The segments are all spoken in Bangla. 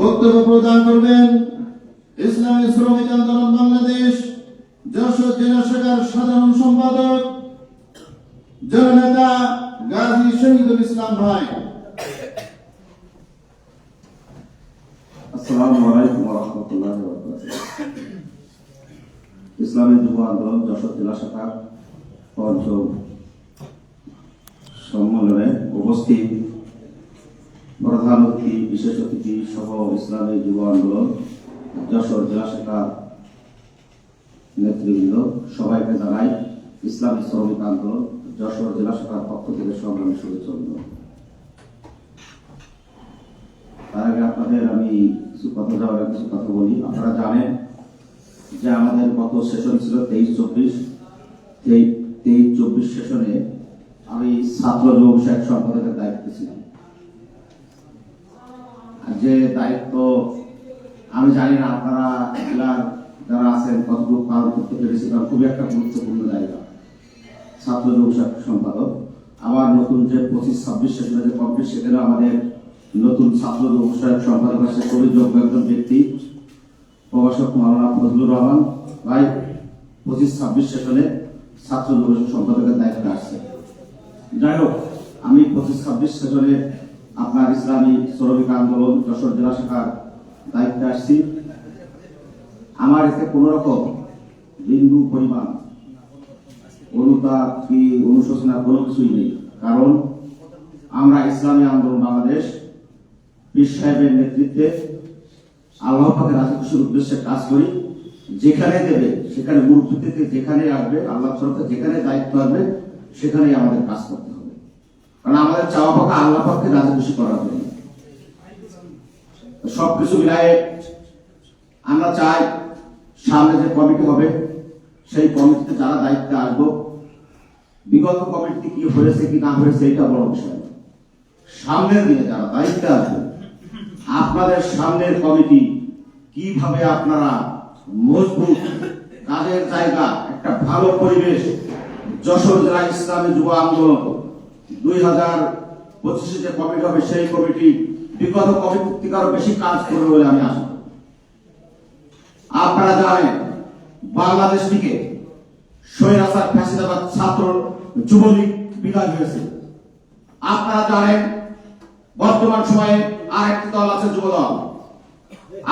বক্তব্য প্রদান করবেন ইসলামী শ্রমিক আন্দোলন বাংলাদেশ যশোর জেলা শাখার সাধারণ সম্পাদক, জননেতা গাজী শহীদুল ইসলাম ভাই। ইসলামী যুব আন্দোলন যশোর জেলা সম্মেলনে উপস্থিত বিশেষ অতিথি সহ ইসলামী যুব আন্দোলন, যশোর জেলা নেতৃবৃন্দ, সবাইকে জানাই ইসলামী শ্রমিক আন্দোলন, যশোর জেলা শাখার পক্ষ থেকে। তার আগে আপনাদের আমি কিছু কথা যাওয়ার কিছু কথা বলি। আপনারা জানেন যে আমাদের গত সেশন ছিল তেইশ চব্বিশ। তেইশ চব্বিশ সেশনে আমি ছাত্র যুব বিষয়ক সম্পাদকের দায়িত্বে ছিলাম। যে দায়িত্ব, আমি জানি না আপনারা জেলার যারা আছেন কতটুকু পালন করতে পেরেছি কারণ খুবই একটা গুরুত্বপূর্ণ জায়গা। ছাত্র বিষয়ক সম্পাদক। আবার নতুন যে পঁচিশ, ছাব্বিশ সেশনে যে কমপ্লিট সেখানে আমাদের নতুন ছাত্র বিষয়ক সম্পাদক আছে খুবই যোগ্য একজন ব্যক্তি, প্রভাষক মাওলানা ফজলুর রহমান। ভাই, পঁচিশ, ছাব্বিশ সেশনে ছাত্র সম্পাদকের দায়িত্বে আসছে যাই হোক, আমি পঁচিশ, ছাব্বিশ সেশনে আপনার ইসলামী শ্রমিক আন্দোলন যশোর জেলা শাখার দায়িত্বে আসছি। আমার এতে কোন রকম বিন্দু পরিমাণ অনুতাপ কি অনুশোচনা কোনো কিছুই নেই। কারণ আমরা ইসলামী আন্দোলন বাংলাদেশ পীর সাহেবের নেতৃত্বে আল্লাহ রাজি উদ্দেশ্যে কাজ করি। যেখানে দেবে, সেখানে গুরুত্ব থেকে যেখানে আসবে, আল্লাহ সরকার যেখানে দায়িত্ব আসবে, সেখানেই আমাদের কাজ করতে হবে। কারণ আমাদের চাওয়া পাকা আল্লাহ পাককে রাজি খুশি করার জন্য। সবকিছু মিলায়ে আমরা চাই সামনে যে কমিটি হবে, সেই কমিটিতে যারা দায়িত্বে আসব, বিগত কমিটি কি হয়েছে কি না হয়েছে এটা বড় বিষয়। সামনের দিনে যারা দায়িত্বে আসবে, আপনাদের সামনের কমিটি কীভাবে আপনারা মজবুত কাজের জায়গা, একটা ভালো পরিবেশ, যশোর জেলা ইসলামী যুব আন্দোলন দুই হাজার যে কমিটি হবে, সেই কমিটি বিগত বেশি কাজ করবে বলে আমি আপনারা জানেন সৈরাসার ফ্যাসিদাবাদ ছাত্র যুবলীগ হয়েছে। আপনারা জানেন, বর্তমান সময়ে আরেকটি দল আছে যুব দল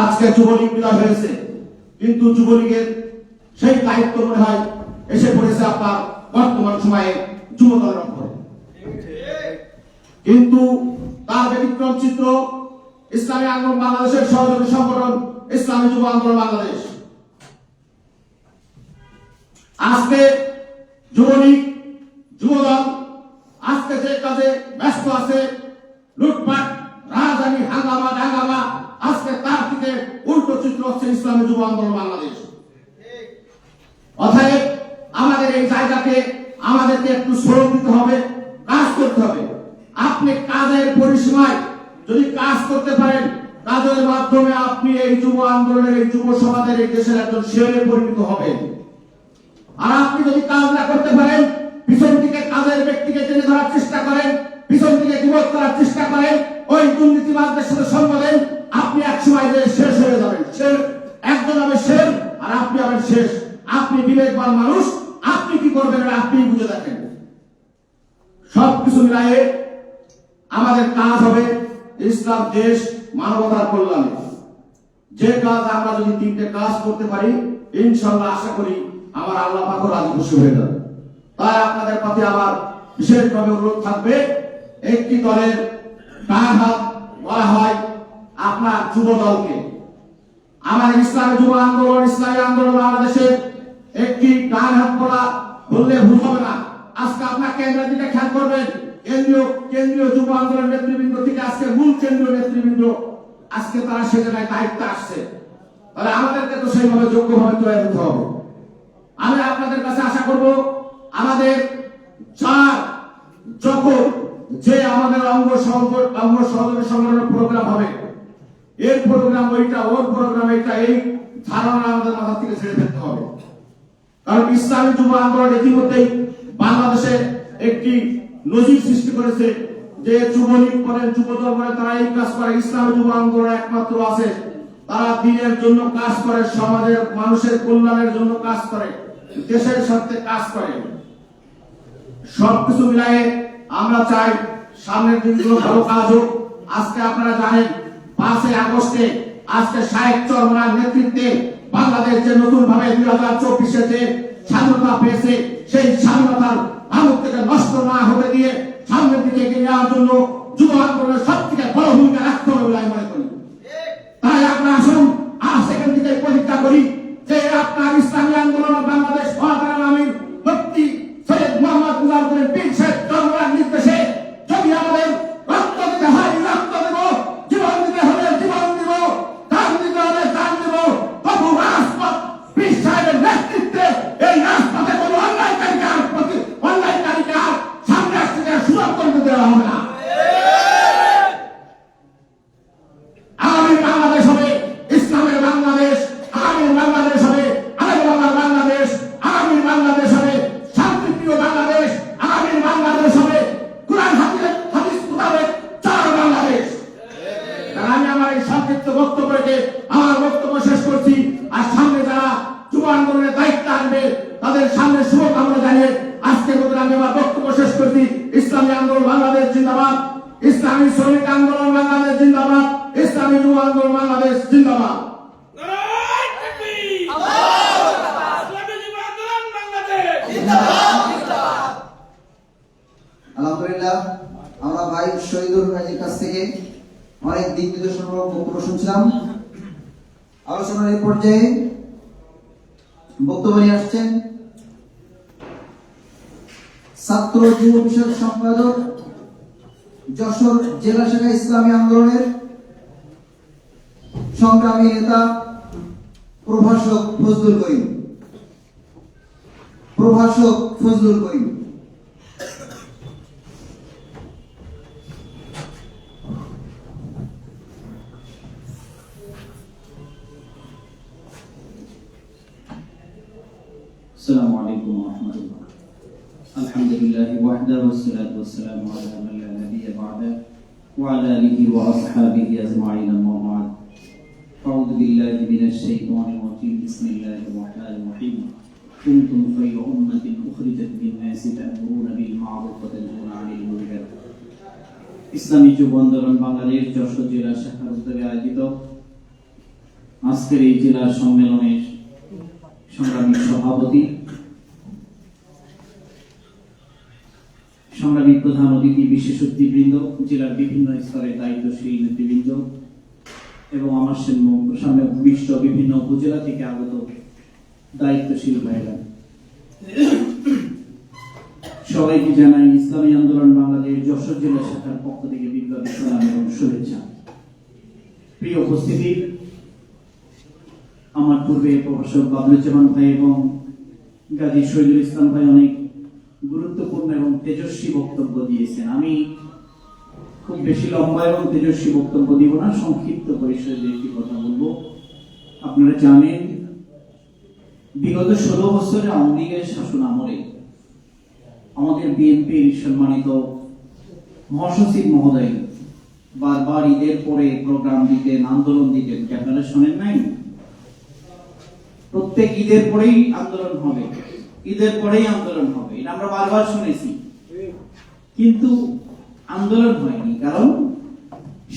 আজকে যুবলীগ বিদায় হয়েছে, কিন্তু যুবলীগের সেই দায়িত্ব মনে হয় এসে পড়েছে আপনার বর্তমান সময়ে যুব দলের উপরে কিন্তু তার ব্যতিক্রম চিত্র, ইসলামী আন্দোলন বাংলাদেশের সহযোগী সংগঠন, ইসলামী যুব আন্দোলন বাংলাদেশ। আজকে যুবলীগ, যুবদল, আজকে যে কাজে ব্যস্ত আছে, লুটপাট, রাজধানী হাঙ্গামা, ডাঙ্গামা, আজকে তার থেকে উল্টো চিত্র হচ্ছে ইসলামী যুব আন্দোলন বাংলাদেশ। অতএব আমাদের এই জায়গাকে আমাদেরকে একটু শ্রম দিতে হবে, কাজ করতে হবে। আপনি কাজের পরিসীমায় যদি কাজ করতে পারেন কাজের মাধ্যমে আপনি এই যুব আন্দোলনের, এই যুব সমাজের এই দেশের একজন শিয়রে পরিণত হবেন। আর আপনি যদি কাজ না করতে পারেন, পিছন থেকে কাজের ব্যক্তিকে টেনে ধরার চেষ্টা করেন, পিছন থেকে বিপদ করার চেষ্টা করেন, ওই দুর্নীতিবাদদের সাথে সঙ্গ দেন, আপনি এক সময় যে শেষ হয়ে যাবেন। শেষ, একজন হবে শেষ, আর আপনি হবেন শেষ। আপনি বিবেকবান মানুষ, আপনি কি করবেন আপনি বুঝে দেখেন। সবকিছু মিলায়ে আমাদের কাজ হবে ইসলাম, দেশ, মানবতার কল্যাণে। যে কাজ আমরা যদি তিনটে কাজ করতে পারি ইনশাল্লাহ আশা করি আমার আল্লাহ পাকও রাজি খুশি হয়ে যাবে। তাই আপনাদের প্রতি আমার বিশেষভাবে অনুরোধ থাকবে, একটি দলের ডান হাত বলা হয় আপনার যুব দলকে। আমাদের ইসলামী যুব আন্দোলন, ইসলামী আন্দোলন বাংলাদেশের একটি ডান হাত বলা বললে ভুল হবে না। আজকে আপনার কেন্দ্রের দিকে খেয়াল করবেন কেন্দ্রীয় কেন্দ্রীয় যুব আন্দোলন নেতৃবৃন্দ থেকে আজকে মূল কেন্দ্রীয় নেতৃবৃন্দ, আজকে তারা সে জায়গায় দায়িত্বে আসছে। তাহলে আমাদেরকে তো সেইভাবে যোগ্যভাবে তৈরি হতে হবে। আমি আপনাদের কাছে আশা করব, আমাদের চার যখন যে আমাদের অঙ্গ সংগঠন, অঙ্গ সহযোগী সংগঠনের প্রোগ্রাম হবে, এর প্রোগ্রাম ওইটা, ওর প্রোগ্রাম এইটা এই ধারণা আমাদের মাথা থেকে ছেড়ে ফেলতে হবে। কারণ ইসলামী যুব আন্দোলন ইতিমধ্যেই বাংলাদেশে একটি নজির সৃষ্টি করেছে যে যুবলীগ করেন যুবদল করে তারা এই কাজ করে। ইসলামী যুব আন্দোলন একমাত্র আছে। তারা দিনের জন্য কাজ করে, সমাজের, মানুষের কল্যাণের জন্য কাজ করে, দেশের স্বার্থে কাজ করে। সবকিছু মিলাই আমরা চাই সামনের দিনগুলো ভালো কাজ হোক। আজকে আপনারা জানেন, পাঁচই আগস্টে আজকে শাহেদ চরমার নেতৃত্বে বাংলাদেশ যে নতুন ভাবে দুই হাজার চব্বিশে যে স্বাধীনতা পেয়েছে, সেই স্বাধীনতার ভারত নষ্ট না হতে দিয়ে সামনের দিকে এগিয়ে নেওয়ার জন্য যুব আন্দোলনের সব থেকে বড় ভূমিকা রাখতে হবে বলে আমি মনে করি। তাই আসুন, আর সেখান থেকে পরীক্ষা করি যে আপনার ইসলামী আন্দোলন বাংলাদেশ মহাতারা ইসলামী আন্দোলন বাংলাদেশ জিন্দাবাদ। ইসলামী শ্রমিক আন্দোলন বাংলাদেশ জিন্দাবাদ। ইসলামী যুব আন্দোলন বাংলাদেশ জিন্দাবাদ। অনেক দিক শুনছিলাম। আলোচনার এই পর্যায়ে বক্তব্য নিয়ে আসছেন ছাত্র যুব বিষয়ক সম্পাদক যশোর জেলা শাখা ইসলামী আন্দোলনের সংগ্রামী নেতা প্রভাষক ফজলুল করিম প্রভাষক ফজলুল করিম السلام عليكم ورحمة الله الحمد لله وحده والصلاة والسلام على من لا نبي بعده وعلى آله وأصحابه أجمعين أما بعد أعوذ بالله من الشيطان الرجيم بسم الله الرحمن الرحيم كنتم خير أمة أخرجت للناس تأمرون بالمعروف وتنهون عن المنكر ইসলামী যুব আন্দোলন বাংলাদেশ যশোর জেলা শাখার উদ্যোগে আয়োজিত আজকের এই জেলা সম্মেলনের সংগ্রামী সভাপতি সংগ্রামী প্রধান অতিথি বিশেষ অতিথিবৃন্দ জেলার বিভিন্ন স্তরের দায়িত্বশীল নেতৃবৃন্দ এবং আমার সামনে- ভূমিষ্ঠ বিভিন্ন উপজেলা থেকে আগত দায়িত্বশীল ভাইরা। সবাইকে জানাই ইসলামী আন্দোলন বাংলাদেশ যশোর জেলা শাখার পক্ষ থেকে বিপ্লবী সালাম এবং শুভেচ্ছা। প্রিয় উপস্থিতি, আমার পূর্বে প্রফেসর বাবলুজ্জামান ভাই এবং গাজী শহীদুল ইসলাম ভাই অনেক গুরুত্বপূর্ণ এবং তেজস্বী বক্তব্য দিয়েছেন। আমি খুব বেশি লম্বা এবং তেজস্বী বক্তব্য দিব না, সংক্ষিপ্ত পরিসরে একটি কথা বলব। আপনারা জানেন, বিগত ষোলো বছরে আওয়ামী লীগের শাসন আমলে আমাদের বিএনপির সম্মানিত মহাসচিব মহোদয় বারবার ঈদের পরে প্রোগ্রাম দিতেন, আন্দোলন দিতেন। কি আপনারা শোনেন নাই? প্রত্যেক ঈদের পরেই আন্দোলন হবে। ঈদের পরেই আন্দোলন হবে। এটা আমরা বারবার শুনেছি। কিন্তু আন্দোলন হয়নি, কারণ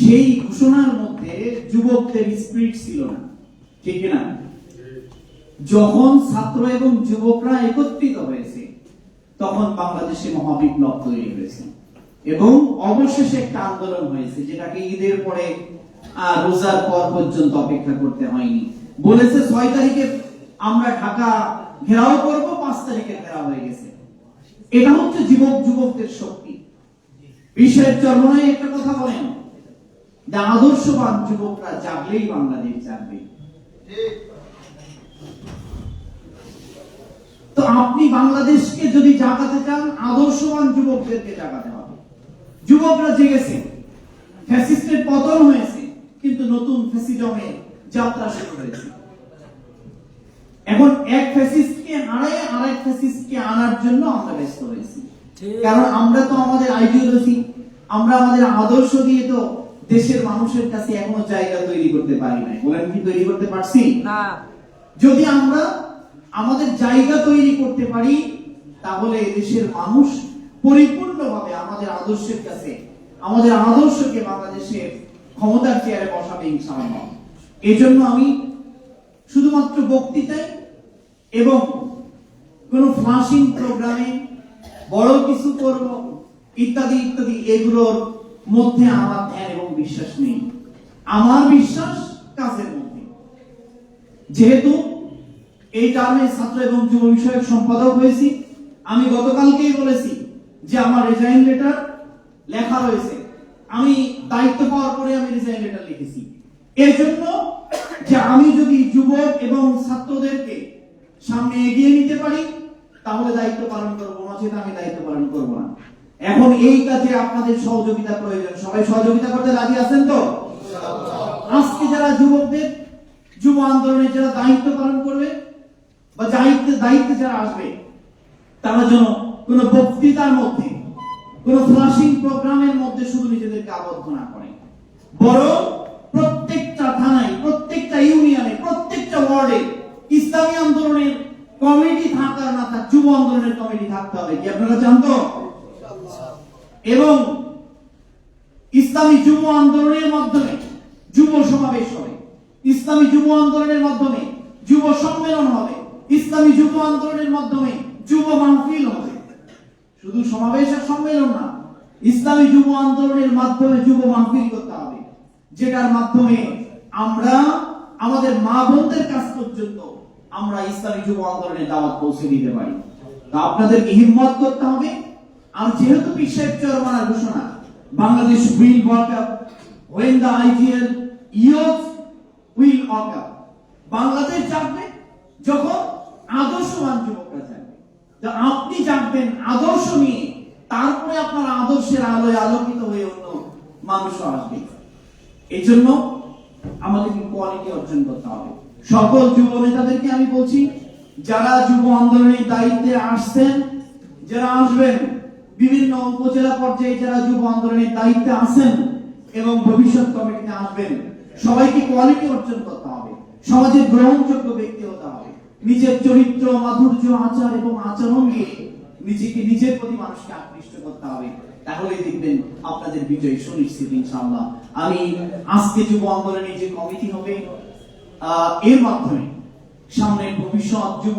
সেই ঘোষণার মধ্যে যুবকদের স্পিরিট ছিল না। ঠিক না যখন ছাত্র এবং যুবকরা একত্রিত হয়েছে, তখন বাংলাদেশে মহাবিপ্লব তৈরি হয়েছে। এবং অবশেষে একটা আন্দোলন হয়েছে, যেটাকে ঈদের পরে রোজার পর পর্যন্ত অপেক্ষা করতে হয়নি। বলেছে ছয় তারিখে আমরা ঢাকা ঘেরাও করব, পাঁচ তারিখে ঘেরাও হয়ে গেছে। এটা হচ্ছে যুবক যুবকদের শক্তি। বিশ্বের চর্মনায় একটা কথা বলেন, যে আদর্শবান যুবকরা জাগলেই বাংলাদেশ জাগবে। তো আপনি বাংলাদেশকে যদি জাগাতে চান, আদর্শবান যুবকদেরকে জাগাতে হবে। যুবকরা জেগেছে, ফ্যাসিস্টের পতন হয়েছে, কিন্তু নতুন ফ্যাসিজমে যাত্রা শুরু হয়েছে। এখন এক ফ্যাসিস্টকে হারায় আরেক ফ্যাসিস্টকে আনার জন্য আমরা ব্যস্ত হয়েছি কারণ আমরা তো আমাদের আইডিওলজি আমরা আমাদের আদর্শ দিয়ে তো দেশের মানুষের কাছে এখনও জায়গা তৈরি করতে পারি নাই। বলেন কি তৈরি করতে পারছি? না। যদি আমরা আমাদের জায়গা তৈরি করতে পারি তাহলে দেশের মানুষ পরিপূর্ণভাবে আমাদের আদর্শের কাছে আমাদের আদর্শকে বাংলাদেশের ক্ষমতার চেয়ারে বসাবে ইনশাআল্লাহ। এই জন্য আমি শুধুমাত্র বক্তৃতায় এবং কোনো ফ্লাশিং প্রোগ্রামে বড় কিছু করব, ইত্যাদি ইত্যাদি, এগুলোর মধ্যে আমার ধ্যান এবং বিশ্বাস নেই। আমার বিশ্বাস কাজের মধ্যে। যেহেতু এই টার্মে ছাত্র এবং যুব বিষয়ক সম্পাদক হয়েছি, আমি গতকালকেই বলেছি যে আমার রিজাইন লেটার লেখা রয়েছে। আমি দায়িত্ব পাওয়ার পরে আমি রিজাইন লেটার লিখেছি। এর জন্য যে আমি যদি যুবক এবং ছাত্রদেরকে সামনে এগিয়ে নিতে পারি, তাহলে দায়িত্ব পালন করব নচেত আমি দায়িত্ব পালন করব না। এখন এই কাজে আপনাদের সহযোগিতা প্রয়োজন। সবাই সহযোগিতা করতে রাজি আছেন তো? আজকে যারা যুবকদের যুব আন্দোলনে যারা দায়িত্ব পালন করবে, বা দায়িত্বে দায়িত্বে যারা আসবে, তারা যেন কোন বক্তৃতার মধ্যে, কোন ফ্লাশিং প্রোগ্রামের মধ্যে শুধু নিজেদেরকে আবদ্ধ না করে। বরং ইসলামী আন্দোলনের কমিটি থাকার না থাক যুব আন্দোলনের কমিটি থাকতে হবে কি আপনারা চান তো এবং ইসলামী যুব আন্দোলনের মাধ্যমে যুব সমাবেশ হবে। ইসলামী যুব আন্দোলনের মাধ্যমে যুব সম্মেলন হবে। ইসলামী যুব আন্দোলনের মাধ্যমে যুব মাহফিল হবে। শুধু সমাবেশ আর সম্মেলন না, ইসলামী যুব আন্দোলনের মাধ্যমে যুব মাহফিল করতে হবে। যেটার মাধ্যমে আমরা আমাদের মা বোনদের কাছ পর্যন্ত আমরা ইসলামী যুব আন্দোলনের দাওয়াত পৌঁছে দিতে পারি। তা আপনাদেরকে হিম্মত করতে হবে। আর যেহেতু বিশ্বের চরমানার ঘোষণা, Bangladesh will walk up, when the IGL youth will walk up Bangladesh জাগবে যখন আদর্শবান যুবকরা জাগবে তো আপনি জাগবেন আদর্শ নিয়ে, তারপরে আপনার আদর্শের আলোয় আলোকিত হয়ে অন্য মানুষও আসবে। এই জন্য আমাদেরকে কোয়ালিটি অর্জন করতে হবে। সকল যুব নেতাদেরকে আমি বলছি, যারা যুব আন্দোলনের দায়িত্বে আসছেন, যারা আসবেন, বিভিন্ন উপজেলা পর্যায়ে যারা যুব আন্দোলনের দায়িত্বে আছেন এবং ভবিষ্যৎ কমিটিতে আসবেন, সবাইকে কোয়ালিটি অর্জন করতে হবে, সমাজে গ্রহণযোগ্য ব্যক্তি হতে হবে, নিজের চরিত্র, মাধুর্য, আচার এবং আচরণ দিয়ে নিজেকে, নিজের প্রতি মানুষকে আকৃষ্ট করতে হবে। তাহলে দেখবেন আপনাদের বিজয় সুনিশ্চিত ইনশাআল্লাহ। আমি আজকে যুব আন্দোলনের যে কমিটি হবে এর মাধ্যমে সামনের ভবিষ্যৎ যুব